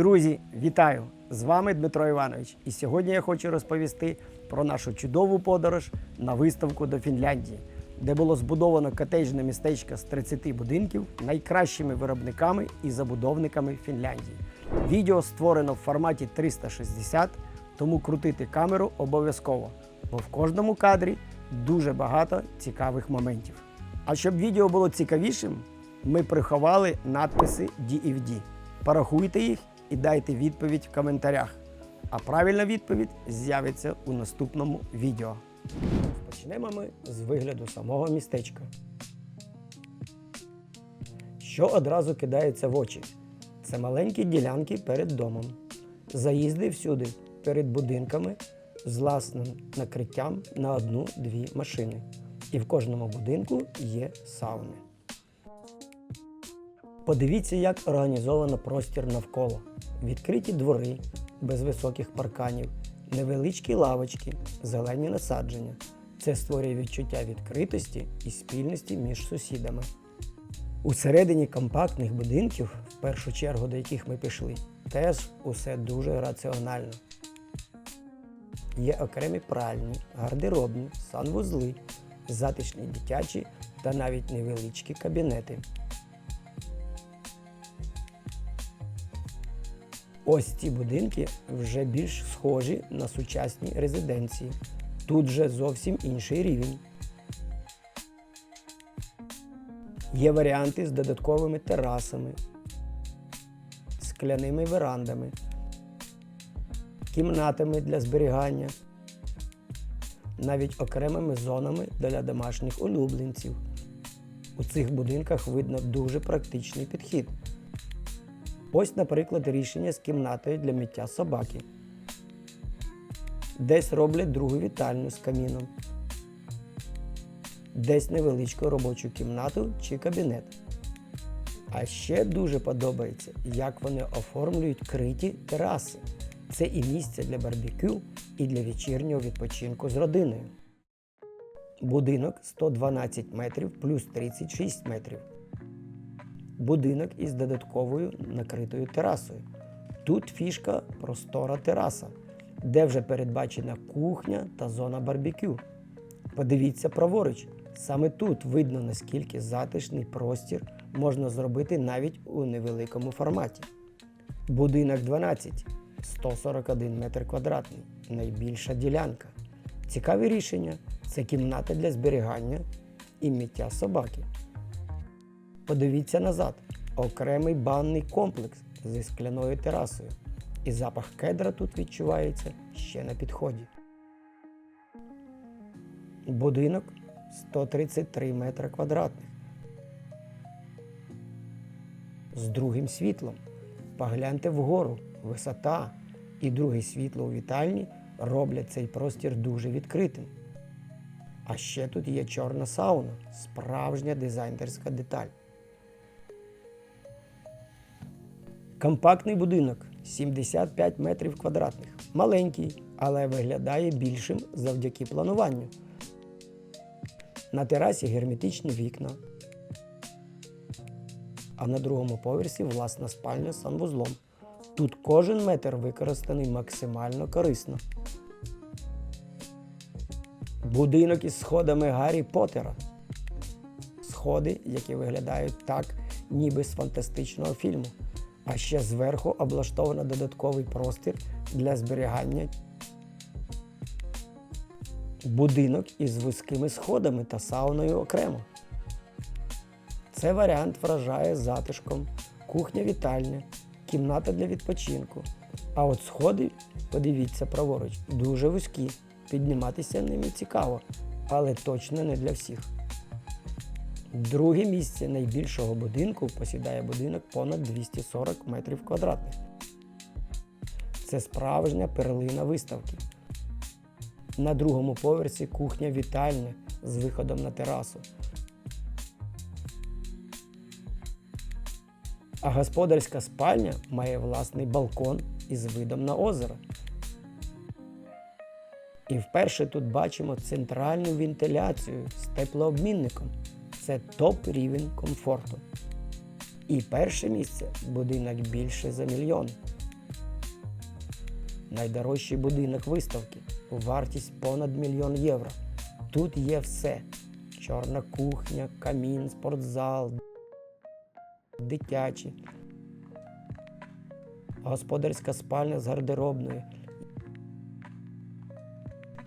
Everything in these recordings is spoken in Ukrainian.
Друзі, вітаю! З вами Дмитро Іванович. І сьогодні я хочу розповісти про нашу чудову подорож на виставку до Фінляндії, де було збудовано котеджне містечко з 30 будинків найкращими виробниками і забудовниками Фінляндії. Відео створено в форматі 360, тому крутити камеру обов'язково, бо в кожному кадрі дуже багато цікавих моментів. А щоб відео було цікавішим, ми приховали надписи DFD. Порахуйте їх і дайте відповідь в коментарях. А правильна відповідь з'явиться у наступному відео. Почнемо ми з вигляду самого містечка. Що одразу кидається в очі? Це маленькі ділянки перед домом, заїзди всюди перед будинками з власним накриттям на одну-дві машини. І в кожному будинку є сауни. Подивіться, як організовано простір навколо. Відкриті двори без високих парканів, невеличкі лавочки, зелені насадження. Це створює відчуття відкритості і спільності між сусідами. Усередині компактних будинків, в першу чергу до яких ми пішли, теж усе дуже раціонально. Є окремі пральні, гардеробні, санвузли, затишні дитячі та навіть невеличкі кабінети. Ось ці будинки вже більш схожі на сучасні резиденції. Тут же зовсім інший рівень. Є варіанти з додатковими терасами, скляними верандами, кімнатами для зберігання, навіть окремими зонами для домашніх улюбленців. У цих будинках видно дуже практичний підхід. Ось, наприклад, рішення з кімнатою для миття собаки. Десь роблять другу вітальню з каміном. Десь невеличку робочу кімнату чи кабінет. А ще дуже подобається, як вони оформлюють криті тераси. Це і місце для барбекю, і для вечірнього відпочинку з родиною. Будинок 112 метрів плюс 36 метрів будинок із додатковою накритою терасою. Тут фішка простора тераса, де вже передбачена кухня та зона барбекю. Подивіться праворуч. Саме тут видно, наскільки затишний простір можна зробити навіть у невеликому форматі. Будинок 12 141 метр квадратний, найбільша ділянка. Цікаве рішення це кімната для зберігання і миття собаки. Подивіться назад. Окремий банний комплекс зі скляною терасою. І запах кедра тут відчувається ще на підході. Будинок 133 метри квадратних. З другим світлом. Погляньте вгору, висота і друге світло у вітальні роблять цей простір дуже відкритим. А ще тут є чорна сауна, справжня дизайнерська деталь. Компактний будинок 75 метрів квадратних. Маленький, але виглядає більшим завдяки плануванню. На терасі герметичні вікна. А на другому поверсі власна спальня з санвузлом. Тут кожен метр використаний максимально корисно. Будинок із сходами Гаррі Поттера. Сходи, які виглядають так, ніби з фантастичного фільму. А ще зверху облаштовано додатковий простір для зберігання. Будинок із вузькими сходами та сауною окремо. Це варіант вражає затишком, кухня-вітальня, кімната для відпочинку. А от сходи, подивіться праворуч, дуже вузькі. Підніматися ними цікаво, але точно не для всіх. Друге місце найбільшого будинку посідає будинок понад 240 метрів квадратних. Це справжня перлина виставки. На другому поверсі кухня вітальня з виходом на терасу. А господарська спальня має власний балкон із видом на озеро. І вперше тут бачимо центральну вентиляцію з теплообмінником. Це топ рівень комфорту. І перше місце будинок більше за мільйон. найдорожчий будинок виставки. Вартість понад мільйон євро. Тут є все: чорна кухня, камін, спортзал, дитячі, господарська спальня з гардеробною,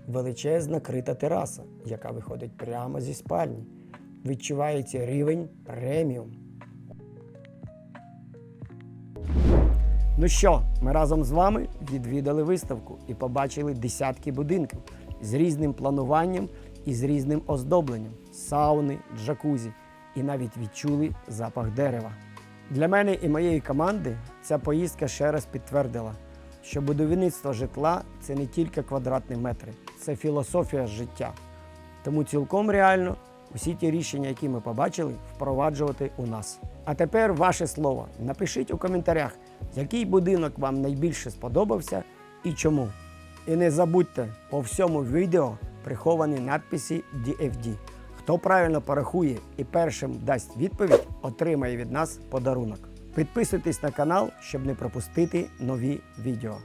величезна крита тераса, яка виходить прямо зі спальні. Відчувається рівень преміум. Ну що, ми разом з вами відвідали виставку і побачили десятки будинків з різним плануванням і з різним оздобленням, сауни, джакузі, і навіть відчули запах дерева. Для мене і моєї команди ця поїздка ще раз підтвердила, що будівництво житла це не тільки квадратні метри, це філософія життя. Тому цілком реально усі ті рішення, які ми побачили, впроваджувати у нас. А тепер ваше слово. Напишіть у коментарях, який будинок вам найбільше сподобався і чому. І не забудьте по всьому відео приховані надписи DFD. Хто правильно порахує і першим дасть відповідь, отримає від нас подарунок. Підписуйтесь на канал, щоб не пропустити нові відео.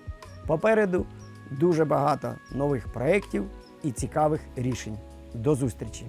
Попереду дуже багато нових проєктів і цікавих рішень. До зустрічі!